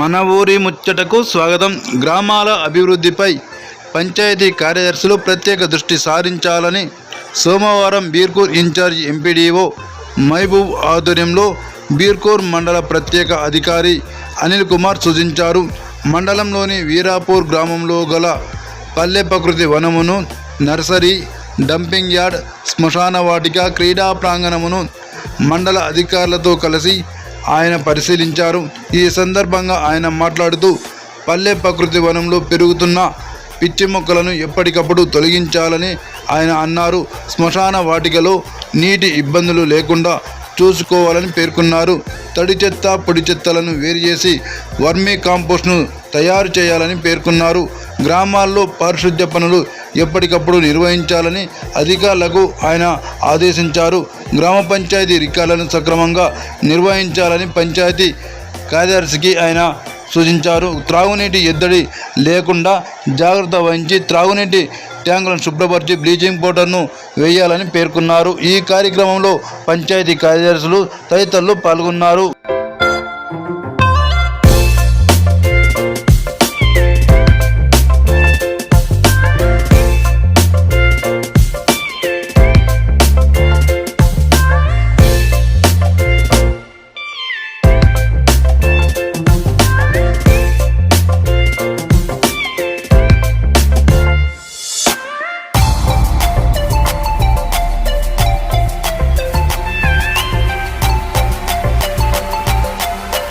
మన ఊరి ముచ్చటకు స్వాగతం. గ్రామాల అభివృద్ధిపై పంచాయతీ కార్యదర్శులు ప్రత్యేక దృష్టి సారించాలని సోమవారం బీర్కూర్ ఇన్ఛార్జ్ ఎంపీడీఓ మహబూబ్ ఆధ్వర్యంలో బీర్కూర్ మండల ప్రత్యేక అధికారి అనిల్ కుమార్ సూచించారు. మండలంలోని వీరాపూర్ గ్రామంలో గల పల్లె ప్రకృతి వనమును నర్సరీ డంపింగ్ యార్డ్ శ్మశాన వాటిక క్రీడా ప్రాంగణమును మండల అధికారులతో కలిసి ఆయన పరిశీలించారు. ఈ సందర్భంగా ఆయన మాట్లాడుతూ పల్లె ప్రకృతి వనంలో పెరుగుతున్న పిచ్చి మొక్కలను ఎప్పటికప్పుడు తొలగించాలని ఆయన అన్నారు. శ్మశాన వాటికలో నీటి ఇబ్బందులు లేకుండా చూసుకోవాలని పేర్కొన్నారు. తడి చెత్త పొడి చెత్తలను వేరు చేసి వర్మీ కాంపోస్ట్ను తయారు చేయాలని పేర్కొన్నారు. గ్రామాల్లో పారిశుద్ధ్య పనులు ఎప్పటికప్పుడు నిర్వహించాలని అధికారులకు ఆయన ఆదేశించారు. గ్రామ పంచాయతీ రికార్డులను సక్రమంగా నిర్వహించాలని పంచాయతీ కార్యదర్శికి ఆయన సూచించారు. త్రాగునీటి ఎద్దడి లేకుండా జాగ్రత్త వహించి త్రాగునీటి ట్యాంకులను శుభ్రపరిచి బ్లీచింగ్ పౌడర్ను వేయాలని పేర్కొన్నారు. ఈ కార్యక్రమంలో పంచాయతీ కార్యదర్శులు తదితరులు పాల్గొన్నారు.